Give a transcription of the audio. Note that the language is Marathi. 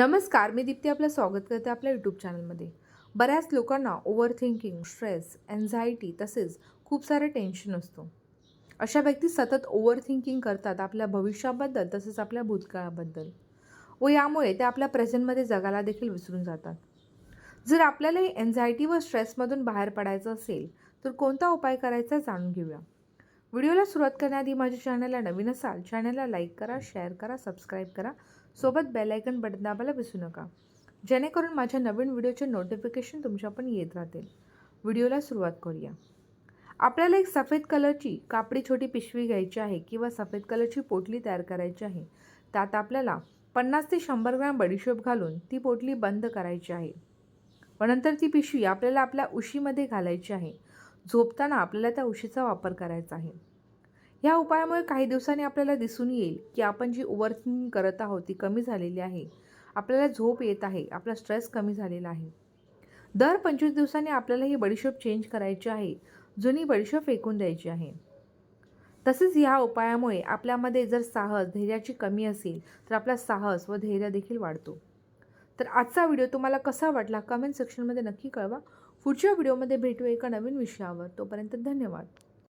नमस्कार मी दीप्ती आपलं स्वागत करते आपल्या यूट्यूब चॅनलमध्ये बऱ्याच लोकांना ओव्हर थिंकिंग स्ट्रेस एन्झायटी तसेच खूप सारे टेन्शन असतो. अशा व्यक्ती सतत ओव्हर थिंकिंग करतात आपल्या भविष्याबद्दल तसेच आपल्या भूतकाळाबद्दल. व यामुळे ते आपल्या प्रेझेंटमध्ये जगाला देखील विसरून जातात. जर आपल्याला एन्झायटी व स्ट्रेसमधून बाहेर पडायचं असेल तर कोणता उपाय करायचा जाणून घेऊया. व्हिडिओला सुरुवात करण्याआधी माझ्या चॅनलला नवीन असाल चॅनलला लाईक करा शेअर करा सबस्क्राईब करा. सोबत बेलायकन बटन दाबायला विसरू नका. जेणेकरून माझ्या नवीन व्हिडिओचे नोटिफिकेशन तुमच्या पण येत राहतील. व्हिडिओला सुरुवात करूया. आपल्याला एक सफेद कलरची कापडी छोटी पिशवी घ्यायची आहे किंवा सफेद कलरची पोटली तयार करायची आहे. त्यात आपल्याला पन्नास ते शंभर ग्रॅम बडीशोप घालून ती पोटली बंद करायची आहे. व नंतर ती पिशवी आपल्याला आपल्या उशीमध्ये घालायची आहे. झोपताना आपल्याला त्या उशीचा वापर करायचा आहे. ह्या उपायामुळे काही दिवसांनी आपल्याला दिसून येईल की आपण जी ओव्हरथिंकिंग करत आहोत ती कमी झालेली आहे. आपल्याला झोप येत आहे. आपला स्ट्रेस कमी झालेला आहे. दर पंचवीस दिवसांनी आपल्याला ही बडीशोप चेंज करायची आहे. जुनी बडीशोप फेकून द्यायची आहे. तसेच ह्या उपायामुळे आपल्यामध्ये जर साहस धैर्याची कमी असेल तर आपला साहस व धैर्य देखील वाढतो. तर आजचा व्हिडिओ तुम्हाला कसा वाटला? कमेंट सेक्शनमध्ये नक्की कळवा. पुढच्या व्हिडिओमध्ये भेटू एका नवीन विषयावर. तोपर्यंत धन्यवाद.